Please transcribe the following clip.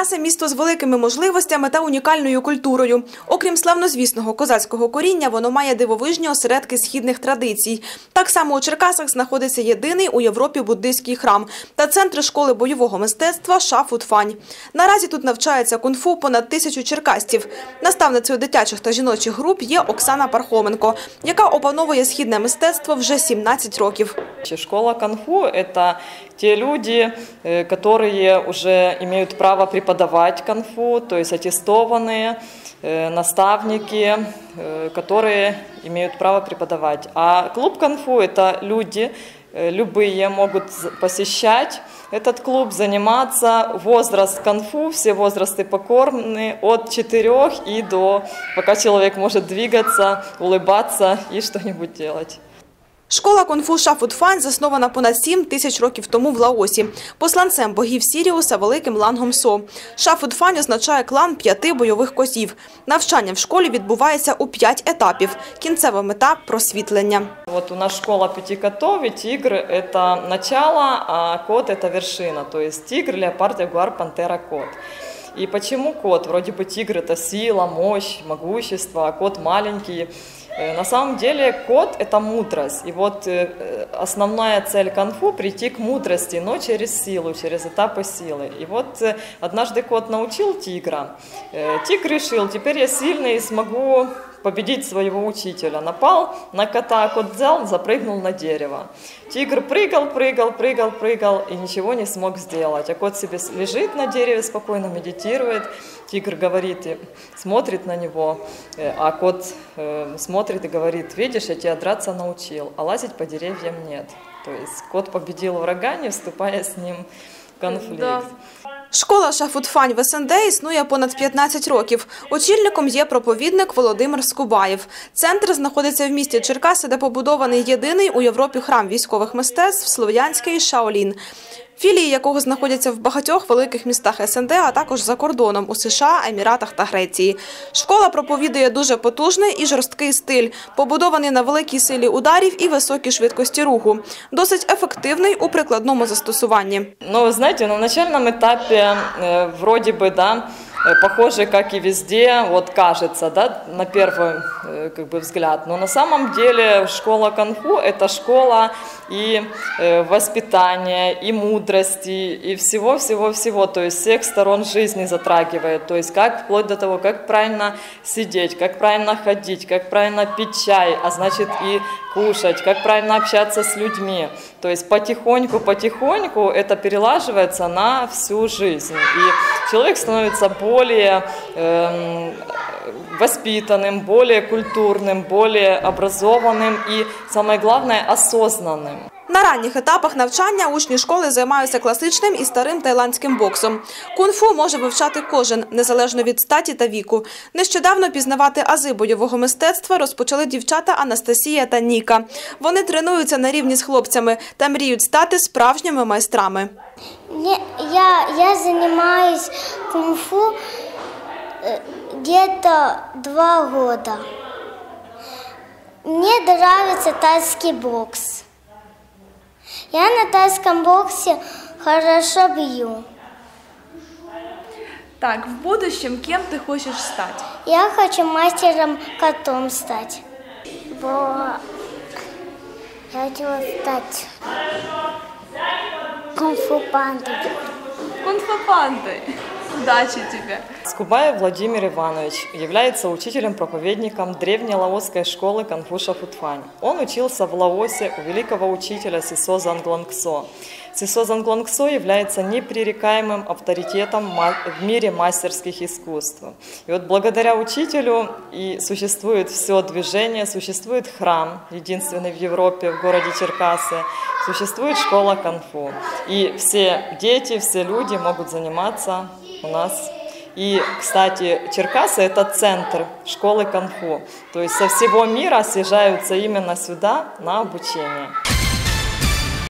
Черкаси місто з великими можливостями та унікальною культурою. Окрім славнозвісного козацького коріння, воно має дивовижні осередки східних традицій. Так само у Черкасах знаходиться єдиний у Європі буддийський храм та центр школи бойового мистецтва Шафутфань. Наразі тут навчається кунг-фу понад тисячу черкастів. Наставницею дитячих та жіночих груп є Оксана Пархоменко, яка опановує східне мистецтво вже 17 років. Школа конфу – это те люди, э, которые уже имеют право преподавать конфу, то есть аттестованные э, наставники, э, которые имеют право преподавать. А клуб конфу – это люди, э, любые могут посещать этот клуб, заниматься. Возраст конфу, все возрасты покорны от 4 и до, пока человек может двигаться, улыбаться и что-нибудь делать. Школа кунг-фу Шафутфань заснована понад 7 тисяч років тому в Лаосі. Посланцем богів Сіріуса великим лангом Со. Шафутфань означає клан п'яти бойових козів. Навчання в школі відбувається у п'ять етапів. Кінцева мета – просвітлення. Вот у нас школа пяти котов, и тигр – это начало, а кот – это вершина. То есть тигр, леопард, ягуар, пантера, кот. И почему кот? Вроде бы тигр – это сила, мощь, могущество, а кот маленький. Э, На самом деле кот – это мудрость. И вот э, основная цель конфу – прийти к мудрости, но через силу, через этапы силы. И вот э, однажды кот научил тигра. Тигр решил, теперь я сильный и смогу победить своего учителя. Напал на кота, кот взял, запрыгнул на дерево. Тигр прыгал, прыгал, прыгал, прыгал и ничего не смог сделать. А кот себе лежит на дереве, спокойно медитирует. Тигр говорит, и смотрит на него, э, а кот э, смотрит и говорит, видишь, я тебя драться научил, а лазить по деревьям нет. То есть кот победил врага, не вступая с ним в конфликт. Школа Шафутфань в СНД існує понад 15 років. Очільником є проповідник Володимир Скубаєв. Центр знаходиться в місті Черкаси, де побудований єдиний у Європі храм військових мистецтв Слов'янський Шаолін Філії якого знаходяться в багатьох великих містах СНД, а також за кордоном у США, Еміратах та Греції. Школа проповідує дуже потужний і жорсткий стиль, побудований на великій силі ударів і високій швидкості руху. Досить ефективний у прикладному застосуванні. Но вы знаете, на начальном этапе э, вроде бы, да, Э, похоже, как и везде, вот кажется, да, на первый э, как бы взгляд. Но на самом деле школа конфу – это школа и э, воспитания, и мудрости, и всего-всего-всего, то есть всех сторон жизни затрагивает. То есть как вплоть до того, как правильно сидеть, как правильно ходить, как правильно пить чай, а значит и кушать, как правильно общаться с людьми. То есть потихоньку-потихоньку это перелаживается на всю жизнь. И человек становится более эм, воспитанным, более культурным, более образованным и, самое главное, осознанным. На ранніх етапах навчання учні школи займаються класичним і старим тайландським боксом. Кунг-фу може вивчати кожен, незалежно від статі та віку. Нещодавно пізнавати ази бойового мистецтва розпочали дівчата Анастасія та Ніка. Вони тренуються на рівні з хлопцями та мріють стати справжніми майстрами. Не, я, я занимаюсь кунг-фу э, где-то два года. Мне нравится тайский бокс. Я на тайском боксе хорошо бью. Так, в будущем ким ти хочеш стати? Я хочу мастером котом стать. Бо я хотела стать кунг-фу пандой. Кунг-фу панди. Удачі тобі! Скубаев Владимир Иванович является учителем-проповедником древней лаосской школы Конфуша Футфань. Он учился в Лаосе у великого учителя Сисо Занглангсо. Сисо Занглангсо является непререкаемым авторитетом в мире мастерских искусств. И вот благодаря учителю и существует все движение, существует храм, единственный в Европе, в городе Черкасы, существует школа конфу. И все дети, все люди могут заниматься у нас. И, кстати, Черкасы – это центр школы конфу. То есть со всего мира съезжаются именно сюда на обучение.